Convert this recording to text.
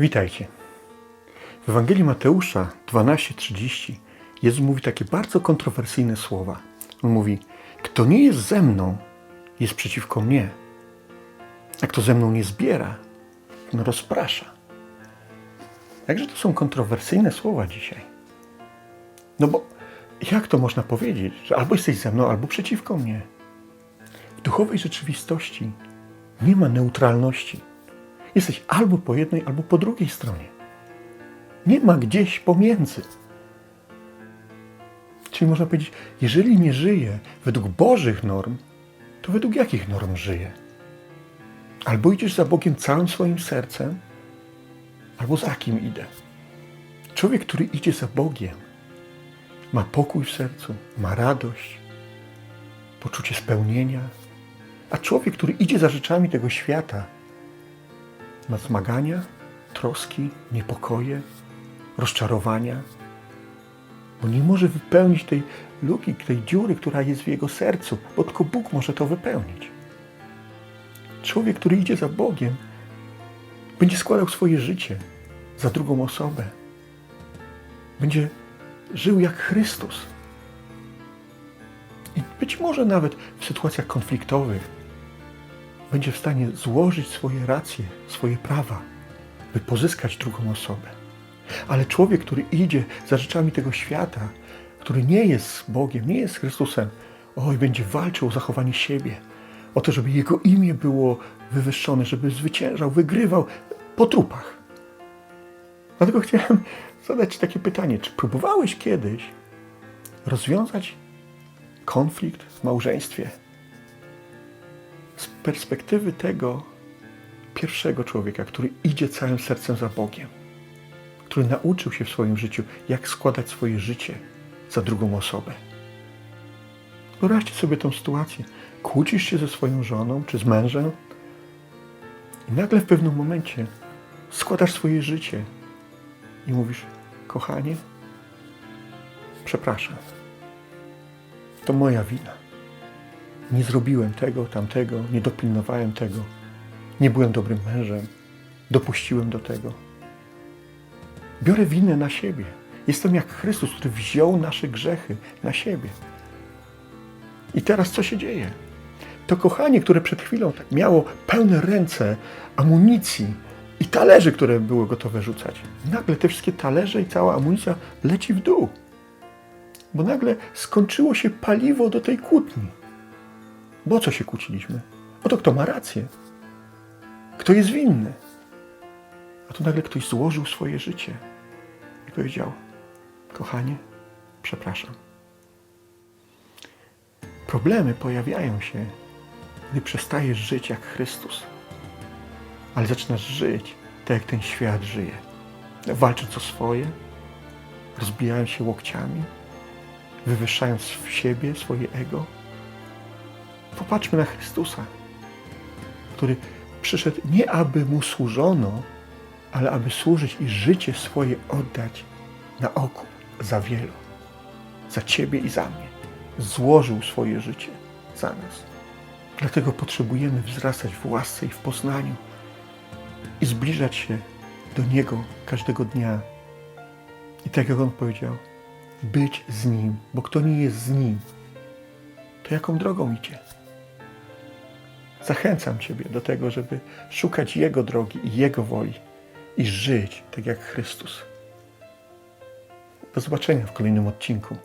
Witajcie. W Ewangelii Mateusza 12:30 Jezus mówi takie bardzo kontrowersyjne słowa. On mówi: Kto nie jest ze mną, jest przeciwko mnie. A kto ze mną nie zbiera, no rozprasza. Jakże to są kontrowersyjne słowa dzisiaj? No bo jak to można powiedzieć, że albo jesteś ze mną, albo przeciwko mnie? W duchowej rzeczywistości nie ma neutralności. Jesteś albo po jednej, albo po drugiej stronie. Nie ma gdzieś pomiędzy. Czyli można powiedzieć, jeżeli nie żyję według Bożych norm, to według jakich norm żyję? Albo idziesz za Bogiem całym swoim sercem, albo za kim idę. Człowiek, który idzie za Bogiem, ma pokój w sercu, ma radość, poczucie spełnienia, a człowiek, który idzie za rzeczami tego świata, ma zmagania, troski, niepokoje, rozczarowania, bo nie może wypełnić tej luki, tej dziury, która jest w jego sercu, bo tylko Bóg może to wypełnić. Człowiek, który idzie za Bogiem, będzie składał swoje życie za drugą osobę. Będzie żył jak Chrystus. I być może nawet w sytuacjach konfliktowych będzie w stanie złożyć swoje racje, swoje prawa, by pozyskać drugą osobę. Ale człowiek, który idzie za rzeczami tego świata, który nie jest Bogiem, nie jest Chrystusem, oj, będzie walczył o zachowanie siebie, o to, żeby jego imię było wywyższone, żeby zwyciężał, wygrywał po trupach. Dlatego chciałem zadać Ci takie pytanie: czy próbowałeś kiedyś rozwiązać konflikt w małżeństwie z perspektywy tego pierwszego człowieka, który idzie całym sercem za Bogiem, który nauczył się w swoim życiu, jak składać swoje życie za drugą osobę. Wyobraźcie sobie tą sytuację. Kłócisz się ze swoją żoną czy z mężem i nagle w pewnym momencie składasz swoje życie i mówisz, kochanie, przepraszam, to moja wina. Nie zrobiłem tego, tamtego, nie dopilnowałem tego, nie byłem dobrym mężem, dopuściłem do tego. Biorę winę na siebie. Jestem jak Chrystus, który wziął nasze grzechy na siebie. I teraz co się dzieje? To kochanie, które przed chwilą tak miało pełne ręce amunicji i talerzy, które były gotowe rzucać, nagle te wszystkie talerze i cała amunicja leci w dół. Bo nagle skończyło się paliwo do tej kłótni. Bo co się kłóciliśmy? O to, kto ma rację. Kto jest winny. A tu nagle ktoś złożył swoje życie i powiedział: Kochanie, przepraszam. Problemy pojawiają się, gdy przestajesz żyć jak Chrystus, ale zaczynasz żyć tak, jak ten świat żyje. Walcząc o swoje, rozbijając się łokciami, wywyższając w siebie swoje ego. Popatrzmy na Chrystusa, który przyszedł nie aby mu służono, ale aby służyć i życie swoje oddać na okup za wielu, za Ciebie i za mnie. Złożył swoje życie za nas. Dlatego potrzebujemy wzrastać w łasce i w poznaniu i zbliżać się do Niego każdego dnia. I tak jak On powiedział, być z Nim, bo kto nie jest z Nim, to jaką drogą idzie? Zachęcam Ciebie do tego, żeby szukać Jego drogi i Jego woli i żyć tak jak Chrystus. Do zobaczenia w kolejnym odcinku.